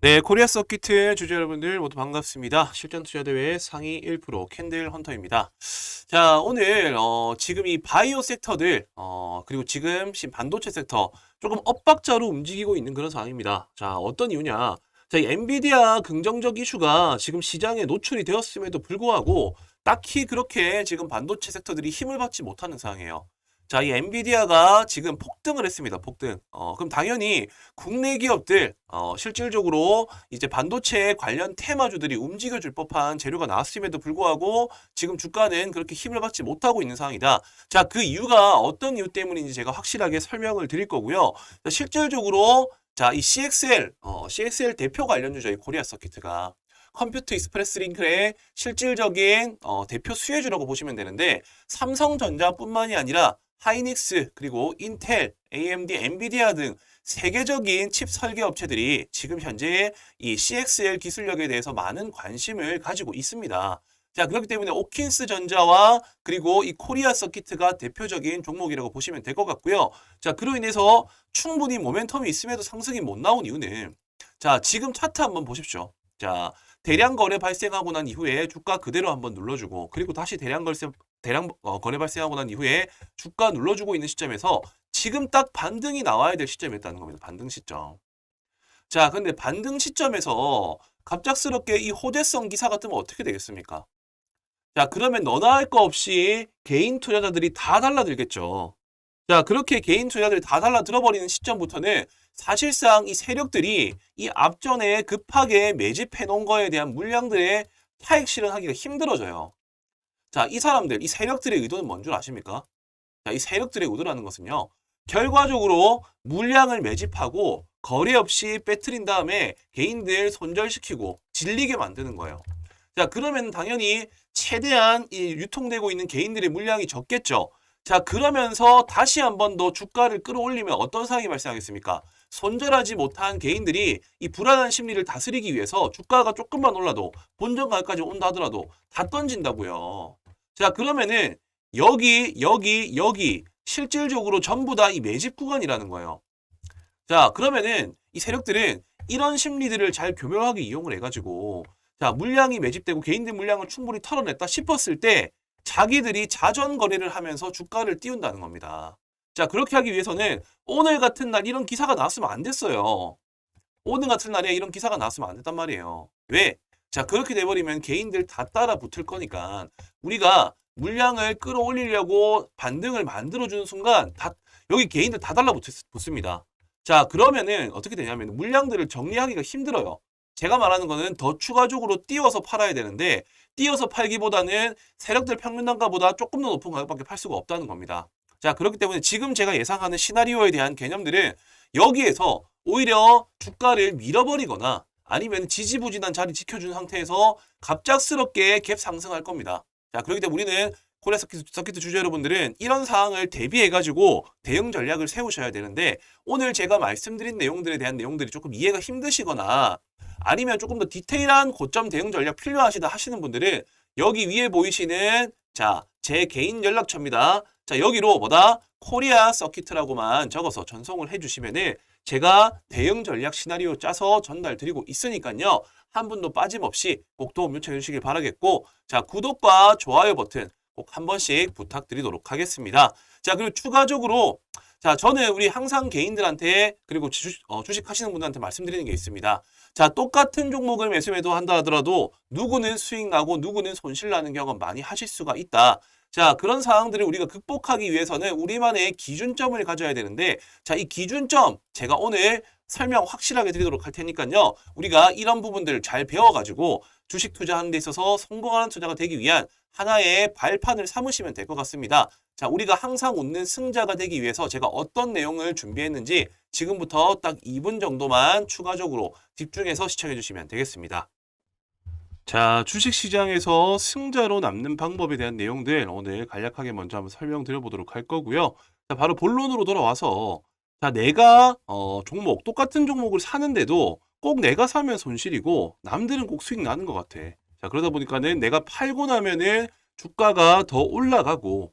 네, 코리아 서킷의 주주 여러분들 모두 반갑습니다. 실전 투자 대회 상위 1% 캔들 헌터입니다. 자, 오늘 어, 지금 이 바이오 섹터들 어, 그리고 지금 신 반도체 섹터 조금 엇박자로 움직이고 있는 그런 상황입니다. 자, 어떤 이유냐? 자, 이 엔비디아 긍정적 이슈가 지금 시장에 노출이 되었음에도 불구하고 딱히 그렇게 지금 반도체 섹터들이 힘을 받지 못하는 상황이에요. 자, 이 엔비디아가 지금 폭등을 했습니다. 폭등. 어, 그럼 당연히 국내 기업들 어, 실질적으로 이제 반도체 관련 테마주들이 움직여줄 법한 재료가 나왔음에도 불구하고 지금 주가는 그렇게 힘을 받지 못하고 있는 상황이다. 자, 그 이유가 어떤 이유 때문인지 제가 확실하게 설명을 드릴 거고요. 자, 실질적으로 자, 이 CXL, 어, CXL 대표 관련주죠. 이 코리아 서킷가 컴퓨터 익스프레스 링크의 실질적인 어, 대표 수혜주라고 보시면 되는데 삼성전자뿐만이 아니라 하이닉스 그리고 인텔, AMD, 엔비디아 등 세계적인 칩 설계 업체들이 지금 현재 이 CXL 기술력에 대해서 많은 관심을 가지고 있습니다. 자, 그렇기 때문에 오킨스 전자와 그리고 이 코리아 서킷가 대표적인 종목이라고 보시면 될 것 같고요. 자, 그로 인해서 충분히 모멘텀이 있음에도 상승이 못 나온 이유는 자, 지금 차트 한번 보십시오. 자, 대량 거래 발생하고 난 이후에 주가 그대로 한번 눌러주고 그리고 다시 대량 거래 대량 어, 거래 발생하고 난 이후에 주가 눌러주고 있는 시점에서 지금 딱 반등이 나와야 될 시점이었다는 겁니다. 반등 시점. 자, 근데 반등 시점에서 갑작스럽게 이 호재성 기사가 뜨면 어떻게 되겠습니까? 자, 그러면 너나 할 거 없이 개인 투자자들이 다 달라들겠죠. 자, 그렇게 개인 투자자들이 다 달라들어버리는 시점부터는 사실상 이 세력들이 이 앞전에 급하게 매집해 놓은 거에 대한 물량들의 차익 실현하기가 힘들어져요. 자, 이 사람들, 이 세력들의 의도는 뭔 줄 아십니까? 자, 이 세력들의 의도라는 것은요. 결과적으로 물량을 매집하고 거래 없이 빼뜨린 다음에 개인들 손절시키고 질리게 만드는 거예요. 자, 그러면 당연히 최대한 이 유통되고 있는 개인들의 물량이 적겠죠. 자, 그러면서 다시 한 번 더 주가를 끌어올리면 어떤 상황이 발생하겠습니까? 손절하지 못한 개인들이 이 불안한 심리를 다스리기 위해서 주가가 조금만 올라도 본전 가격까지 온다 하더라도 다 던진다고요. 자, 그러면은 여기, 여기, 여기 실질적으로 전부 다 이 매집 구간이라는 거예요. 자, 그러면은 이 세력들은 이런 심리들을 잘 교묘하게 이용을 해가지고 자, 물량이 매집되고 개인들 물량을 충분히 털어냈다 싶었을 때 자기들이 자전 거래를 하면서 주가를 띄운다는 겁니다. 자, 그렇게 하기 위해서는 오늘 같은 날 이런 기사가 나왔으면 안 됐어요. 오늘 같은 날에 이런 기사가 나왔으면 안 됐단 말이에요. 왜? 자, 그렇게 돼버리면 개인들 다 따라 붙을 거니까 우리가 물량을 끌어올리려고 반등을 만들어주는 순간 다, 여기 개인들 다 달라붙습니다. 자, 그러면은 어떻게 되냐면 물량들을 정리하기가 힘들어요. 제가 말하는 거는 더 추가적으로 띄워서 팔아야 되는데 띄워서 팔기보다는 세력들 평균 단가보다 조금 더 높은 가격밖에 팔 수가 없다는 겁니다. 자, 그렇기 때문에 지금 제가 예상하는 시나리오에 대한 개념들은 여기에서 오히려 주가를 밀어버리거나 아니면 지지부진한 자리 지켜준 상태에서 갑작스럽게 갭 상승할 겁니다. 자, 그렇기 때문에 우리는 코리아 서킷, 서킷 주주 여러분들은 이런 상황을 대비해가지고 대응 전략을 세우셔야 되는데 오늘 제가 말씀드린 내용들에 대한 내용들이 조금 이해가 힘드시거나 아니면 조금 더 디테일한 고점 대응 전략 필요하시다 하시는 분들은 여기 위에 보이시는 자, 제 개인 연락처입니다. 자, 여기로 뭐다? 코리아 서킷이라고만 적어서 전송을 해주시면은 제가 대응 전략 시나리오 짜서 전달 드리고 있으니까요. 한 분도 빠짐없이 꼭 도움 요청해 주시길 바라겠고 자, 구독과 좋아요 버튼 꼭 한 번씩 부탁드리도록 하겠습니다. 자, 그리고 추가적으로 자, 저는 우리 항상 개인들한테 그리고 주식, 어, 주식 하시는 분들한테 말씀드리는 게 있습니다. 자, 똑같은 종목을 매수 매도한다 하더라도 누구는 수익 나고 누구는 손실 나는 경험 많이 하실 수가 있다. 자, 그런 상황들을 우리가 극복하기 위해서는 우리만의 기준점을 가져야 되는데 자, 이 기준점 제가 오늘 설명 확실하게 드리도록 할 테니까요. 우리가 이런 부분들을 잘 배워가지고 주식 투자하는 데 있어서 성공하는 투자가 되기 위한 하나의 발판을 삼으시면 될 것 같습니다. 자, 우리가 항상 웃는 승자가 되기 위해서 제가 어떤 내용을 준비했는지 지금부터 딱 2분 정도만 추가적으로 집중해서 시청해 주시면 되겠습니다. 자, 주식 시장에서 승자로 남는 방법에 대한 내용들 오늘 간략하게 먼저 한번 설명드려 보도록 할 거고요. 자, 바로 본론으로 돌아와서 자, 내가 어, 종목 똑같은 종목을 사는데도 꼭 내가 사면 손실이고 남들은 꼭 수익 나는 것 같아. 자, 그러다 보니까는 내가 팔고 나면은 주가가 더 올라가고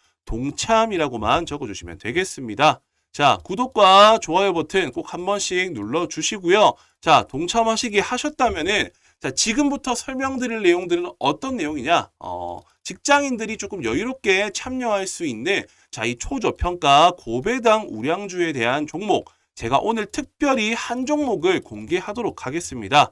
동참이라고만 적어주시면 되겠습니다. 자, 구독과 좋아요 버튼 꼭 한 번씩 눌러주시고요. 자, 동참하시기 하셨다면은 자, 지금부터 설명드릴 내용들은 어떤 내용이냐? 어, 직장인들이 조금 여유롭게 참여할 수 있는 자, 이 초저평가 고배당 우량주에 대한 종목 제가 오늘 특별히 한 종목을 공개하도록 하겠습니다.